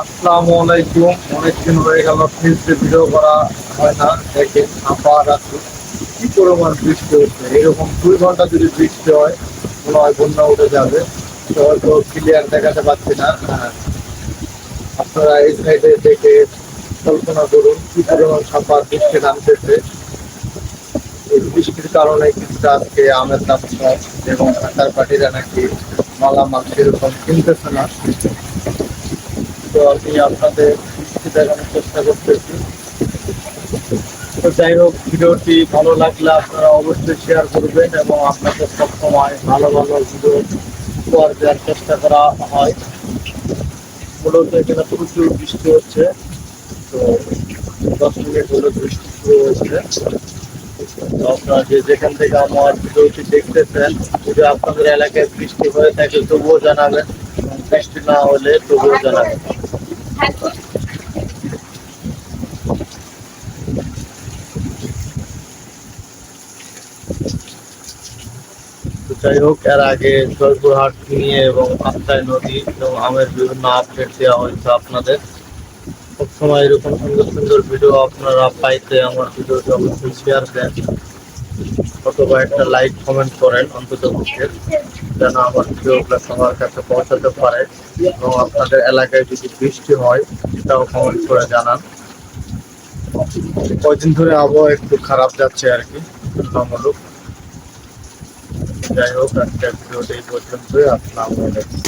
আসসালামু আলাইকুম। অনেকদিন হয়ে গেল ফেসে ভিডিও করা হয় না দেখেন আবার রাত্রে কি পরিমাণ বৃষ্টি হচ্ছে? এরকম দুই ঘণ্টা যদি বৃষ্টি হয়, মনে হয় বন্যা উঠে যাবে। হয়তো ক্লিয়ার দেখাতে পারছি না। হ্যাঁ। আপনারা এই সাইডে দেখে কল্পনা করুন, কি পরিমাণ সাপা বৃষ্টি নামতেছে। এই বৃষ্টির কারণে কিছুটা আজকে আমের দাম এবং ঢাকার পাটিরা নাকি মালামাল সেরকম কিনতেছে না। তো আমি আপনাদের দেখানোর চেষ্টা করতেছি। তো যাই হোক, ভিডিওটি ভালো লাগলে আপনারা অবশ্যই শেয়ার করবেন এবং আপনাদের সবসময় ভালো ভালো ভিডিও উপহার দেওয়ার চেষ্টা করা হয়। মূলত এখানে প্রচুর বৃষ্টি হচ্ছে। তো দশ মিনিট হলো বৃষ্টি শুরু হয়েছে। আপনারা যে যেখান থেকে আমার ভিডিওটি দেখতেছেন, যদি আপনাদের এলাকায় বৃষ্টি হয়ে থাকে তবুও জানাবেন। বৃষ্টি না হলে তবুও জানাবেন। যাই হোক, এর আগে জয়পুরহাট নিয়ে এবং আত্মায় নদী এবং আমের বিভিন্ন আপডেট দেওয়া হয়েছে আপনাদের। সবসময় এরকম সুন্দর সুন্দর ভিডিও আপনারা পাইতে আমার ভিডিওটি অবশ্যই শেয়ার দেন। অথবা একটা লাইক কমেন্ট করেন অন্তত যেন আমার ভিডিওগুলো সবার কাছে পৌঁছাতে পারে এবং আপনাদের এলাকায় যদি বৃষ্টি হয়, সেটাও কমেন্ট করে জানান। কয়দিন ধরে আবহাওয়া একটু খারাপ যাচ্ছে আর কি, তুলনামূলক। যাই হোক আজকের ভিডিওটি এই পর্যন্তই। আসসালামু আলাইকুম।